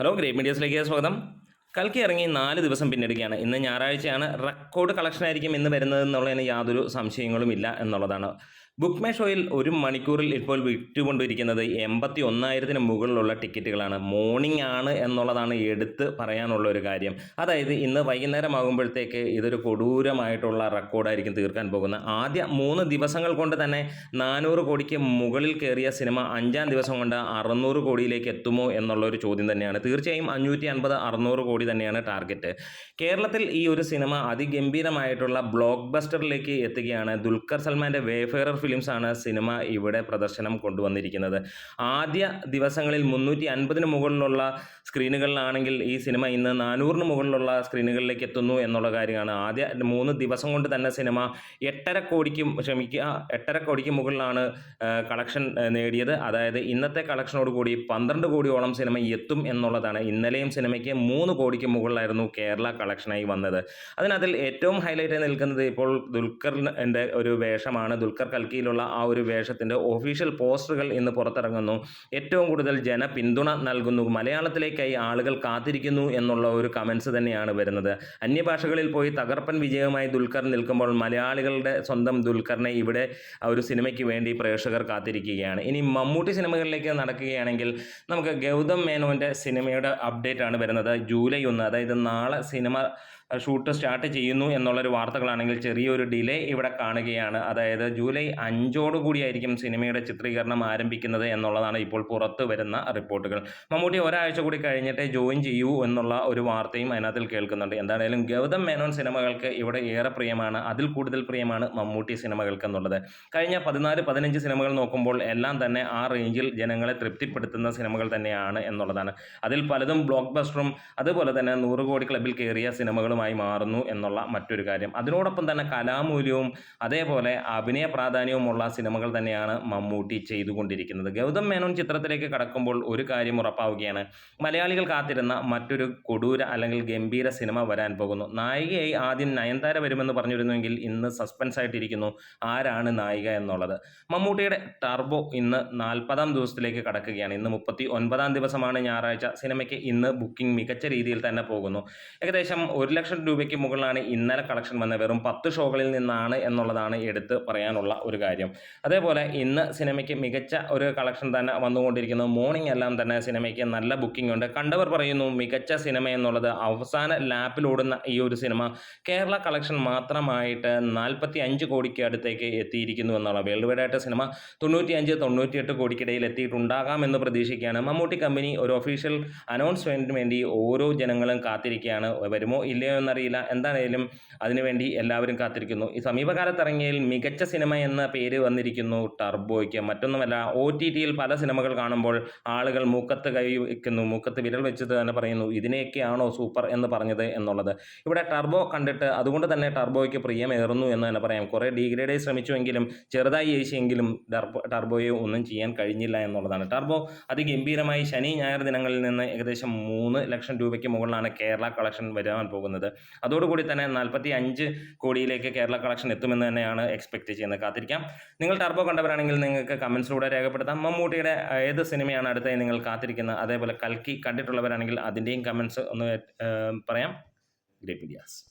Hello great മീഡിയസിലേക്ക് സ്വാഗതം. കൽക്കി ഇറങ്ങി നാല് ദിവസം പിന്നിടുകയാണ്. ഇന്ന് ഞായറാഴ്ചയാണ്. റെക്കോർഡ് കളക്ഷൻ ആയിരിക്കും ഇന്ന് വരുന്നത് എന്നുള്ളതിന് യാതൊരു സംശയങ്ങളും ഇല്ല എന്നുള്ളതാണ്. ബുക്ക് മൈ ഷോയിൽ ഒരു മണിക്കൂറിൽ ഇപ്പോൾ വിറ്റുകൊണ്ടിരിക്കുന്നത് എൺപത്തി ഒന്നായിരത്തിന് മുകളിലുള്ള ടിക്കറ്റുകളാണ്. മോർണിംഗ് ആണ് എന്നുള്ളതാണ് എടുത്ത് പറയാനുള്ള ഒരു കാര്യം. അതായത് ഇന്ന് വൈകുന്നേരം ആകുമ്പോഴത്തേക്ക് ഇതൊരു കൊടൂരമായിട്ടുള്ള റെക്കോർഡായിരിക്കും തീർക്കാൻ പോകുന്നത്. ആദ്യ മൂന്ന് ദിവസങ്ങൾ കൊണ്ട് തന്നെ നാനൂറ് കോടിക്ക് മുകളിൽ കയറിയ സിനിമ അഞ്ചാം ദിവസം കൊണ്ട് അറുന്നൂറ് കോടിയിലേക്ക് എത്തുമോ എന്നുള്ള ഒരു ചോദ്യം തന്നെയാണ്. തീർച്ചയായും അഞ്ഞൂറ്റി അൻപത് അറുന്നൂറ് കോടി തന്നെയാണ് ടാർഗറ്റ്. കേരളത്തിൽ ഈ ഒരു സിനിമ അതിഗംഭീരമായിട്ടുള്ള ബ്ലോക്ക് ബസ്റ്ററിലേക്ക് എത്തുകയാണ് ദുൽഖർ സൽമാന്റെ വേഫെയറർ ഫിലിംസ് ആണ് സിനിമ ഇവിടെ പ്രദർശനം കൊണ്ടുവന്നിരിക്കുന്നത്. ആദ്യ ദിവസങ്ങളിൽ മുന്നൂറ്റി അൻപതിന് മുകളിലുള്ള സ്ക്രീനുകളിലാണെങ്കിൽ ഈ സിനിമ ഇന്ന് നാനൂറിന് മുകളിലുള്ള സ്ക്രീനുകളിലേക്ക് എത്തുന്നു എന്നുള്ള കാര്യമാണ്. ആദ്യ മൂന്ന് ദിവസം കൊണ്ട് തന്നെ സിനിമ എട്ടര കോടിക്കും ക്ഷമിക്കുക എട്ടര കോടിക്ക് മുകളിലാണ് കളക്ഷൻ നേടിയത്. അതായത് ഇന്നത്തെ കളക്ഷനോട് കൂടി പന്ത്രണ്ട് കോടിയോളം സിനിമ എത്തും എന്നുള്ളതാണ് ഇന്നലെയും സിനിമയ്ക്ക് മൂന്ന് കോടിക്ക് മുകളിലായിരുന്നു കേരള കളക്ഷനായി വന്നത്. അതിനതിൽ ഏറ്റവും ഹൈലൈറ്റ് നിൽക്കുന്നത് ഇപ്പോൾ ദുൽഖറിന്റെ ഒരു വേഷമാണ്. ദുൽഖർ കൽക്കിയിലുള്ള ആ ഒരു വേഷത്തിന്റെ ഒഫീഷ്യൽ പോസ്റ്ററുകൾ ഇന്ന് പുറത്തിറങ്ങുന്നു. ഏറ്റവും കൂടുതൽ ജനപിന്തുണ നൽകുന്നു. മലയാളത്തിലേക്കായി ആളുകൾ കാത്തിരിക്കുന്നു എന്നുള്ള ഒരു കമൻസ് തന്നെയാണ് വരുന്നത്. അന്യഭാഷകളിൽ പോയി തകർപ്പൻ വിജയവുമായി ദുൽഖർ നിൽക്കുമ്പോൾ മലയാളികളുടെ സ്വന്തം ദുൽഖറിനെ ഇവിടെ ഒരു സിനിമയ്ക്ക് വേണ്ടി പ്രേക്ഷകർ കാത്തിരിക്കുകയാണ്. ഇനി മമ്മൂട്ടി സിനിമകളിലേക്ക് നടക്കുകയാണെങ്കിൽ നമുക്ക് ഗൗതം മേനോന്റെ സിനിമയുടെ അപ്ഡേറ്റ് ആണ് വരുന്നത്. ജൂലൈ ഒന്ന് അതായത് നാളെ സിനിമ ഷൂട്ട് സ്റ്റാർട്ട് ചെയ്യുന്നു എന്നുള്ളൊരു വാർത്തകളാണെങ്കിൽ ചെറിയൊരു ഡിലേ ഇവിടെ കാണുകയാണ്. അതായത് ജൂലൈ അഞ്ചോട് കൂടിയായിരിക്കും സിനിമയുടെ ചിത്രീകരണം ആരംഭിക്കുന്നത് എന്നുള്ളതാണ് ഇപ്പോൾ പുറത്തു വരുന്ന റിപ്പോർട്ടുകൾ. മമ്മൂട്ടി ഒരാഴ്ച കൂടി കഴിഞ്ഞിട്ടേ ജോയിൻ ചെയ്യൂ എന്നുള്ള ഒരു വാർത്തയും അതിനകത്തിൽ കേൾക്കുന്നുണ്ട്. എന്തായാലും ഗൗതം മേനോൻ സിനിമകൾക്ക് ഇവിടെ ഏറെ പ്രിയമാണ് അതിൽ കൂടുതൽ പ്രിയമാണ് മമ്മൂട്ടി സിനിമകൾക്ക് എന്നുള്ളത് കഴിഞ്ഞ പതിനാല് പതിനഞ്ച് സിനിമകൾ നോക്കുമ്പോൾ എല്ലാം തന്നെ ആ റേഞ്ചിൽ ജനങ്ങളെ തൃപ്തിപ്പെടുത്തുന്ന സിനിമകൾ തന്നെയാണ് എന്നുള്ളതാണ്. അതിൽ പലതും ബ്ലോക്ക് ബസ്റ്ററും അതുപോലെ തന്നെ നൂറ് കോടി ക്ലബിൽ കയറിയ സിനിമകളുമായി മാറുന്നു എന്നുള്ള മറ്റൊരു കാര്യം. അതിനോടൊപ്പം തന്നെ കലാമൂല്യവും അതേപോലെ അഭിനയ പ്രാധാന്യവുമുള്ള സിനിമകൾ തന്നെയാണ് മമ്മൂട്ടി ചെയ്തുകൊണ്ടിരിക്കുന്നത്. ഗൗതം മേനോൻ ചിത്രത്തിലേക്ക് കടക്കുമ്പോൾ ഒരു കാര്യം ഉറപ്പാവുകയാണ്. മലയാളികൾ കാത്തിരുന്ന മറ്റൊരു കൊടൂര അല്ലെങ്കിൽ ഗംഭീര സിനിമ വരാൻ പോകുന്നു. നായികയായി ആദ്യം നയൻതാര വരുമെന്ന് പറഞ്ഞിരുന്നുവെങ്കിൽ ഇന്ന് സസ്പെൻസ് ആയിട്ടിരിക്കുന്നു ആരാണ് നായിക എന്നുള്ളത്? മമ്മൂട്ടിയുടെ ടർബോ ഇന്ന് നാൽപ്പതാം ദിവസത്തിലേക്ക് കടക്കുകയാണ്. ഇന്ന് മുപ്പത്തി ഒൻപതാം ദിവസമാണ് ഞായറാഴ്ച. സിനിമയ്ക്ക് ഇന്ന് ബുക്കിംഗ് മികച്ച രീതിയിൽ തന്നെ പോകുന്നു. ഏകദേശം ഒരു ലക്ഷം രൂപയ്ക്ക് മുകളിലാണ് ഇന്നലെ കളക്ഷൻ വന്ന വെറും പത്ത് ഷോകളിൽ നിന്നാണ് എന്നുള്ളതാണ് എടുത്ത് പറയാനുള്ള ഒരു കാര്യം. അതേപോലെ ഇന്ന് സിനിമയ്ക്ക് മികച്ച ഒരു കളക്ഷൻ തന്നെ വന്നുകൊണ്ടിരിക്കുന്നു. മോർണിംഗ് എല്ലാം തന്നെ സിനിമയ്ക്ക് നല്ല ബുക്കിംഗ് ഉണ്ട്. കണ്ടവർ പറയുന്നു മികച്ച സിനിമ എന്നുള്ളത് അവസാന ലാപ്പിലോടുന്ന ഈ ഒരു സിനിമ കേരള കളക്ഷൻ മാത്രമായിട്ട് നാൽപ്പത്തി അഞ്ച് കോടിക്ക് അടുത്തേക്ക് എത്തിയിരിക്കുന്നു എന്നുള്ള വേൾഡ് വൈഡ് ആയിട്ട് സിനിമ തൊണ്ണൂറ്റി അഞ്ച് തൊണ്ണൂറ്റിയെട്ട് കോടിക്കിടയിൽ എത്തിയിട്ടുണ്ടാകാം എന്ന് പ്രതീക്ഷിക്കുകയാണ്. മമ്മൂട്ടി കമ്പനി ഒരു ഒഫീഷ്യൽ അനൗൺസ്മെന്റിന് വേണ്ടി ഓരോ ജനങ്ങളും കാത്തിരിക്കുകയാണ്. വരുമോ ഇല്ലയോ എന്നറിയില്ല. എന്താണേലും അതിനുവേണ്ടി എല്ലാവരും കാത്തിരിക്കുന്നു. ഈ സമീപകാലത്ത് ഇറങ്ങിയതിൽ മികച്ച സിനിമ എന്ന പേര് വന്നിരിക്കുന്നു ടർബോയ്ക്ക്. മറ്റൊന്നുമല്ല ഒ ടി ടിയിൽ പല സിനിമകൾ കാണുമ്പോൾ ആളുകൾ മൂക്കത്ത് കൈ വയ്ക്കുന്നു മൂക്കത്ത് വിരൽ വെച്ചത് തന്നെ പറയുന്നു ഇതിനെയൊക്കെയാണോ സൂപ്പർ എന്ന് പറഞ്ഞത്? എന്നുള്ളത്. ഇവിടെ ടർബോ കണ്ടിട്ട് അതുകൊണ്ട് തന്നെ ടർബോയ്ക്ക് പ്രിയമേറുന്നു എന്ന് തന്നെ പറയാം. കുറേ ഡിഗ്രേഡേ ശ്രമിച്ചുവെങ്കിലും ചെറുതായി ഏശിയെങ്കിലും ടർബോ ടർബോയെ ഒന്നും ചെയ്യാൻ കഴിഞ്ഞില്ല എന്നുള്ളതാണ്. ടർബോ അതിഗംഭീരമായി ശനി ഞായർ ദിനങ്ങളിൽ നിന്ന് ഏകദേശം മൂന്ന് ലക്ഷം രൂപയ്ക്ക് മുകളിലാണ് കേരള കളക്ഷൻ വരാൻ പോകുന്നത്. അതോടുകൂടി തന്നെ നാൽപ്പത്തി അഞ്ച് കോടിയിലേക്ക് കേരള കളക്ഷൻ എത്തുമെന്ന് തന്നെയാണ് എക്സ്പെക്ട് ചെയ്യുന്നത്. കാത്തിരിക്കാം. നിങ്ങൾ ടർബോ കണ്ടവരാണെങ്കിൽ നിങ്ങൾക്ക് കമൻസിലൂടെ രേഖപ്പെടുത്താം. മമ്മൂട്ടിയുടെ ഏത് സിനിമയാണ് അടുത്തായി നിങ്ങൾ കാത്തിരിക്കുന്നത്? അതേപോലെ കൽക്കി കണ്ടിട്ടുള്ളവരാണെങ്കിൽ അതിന്റെയും കമൻസ് ഒന്ന് പറയാം. Great medias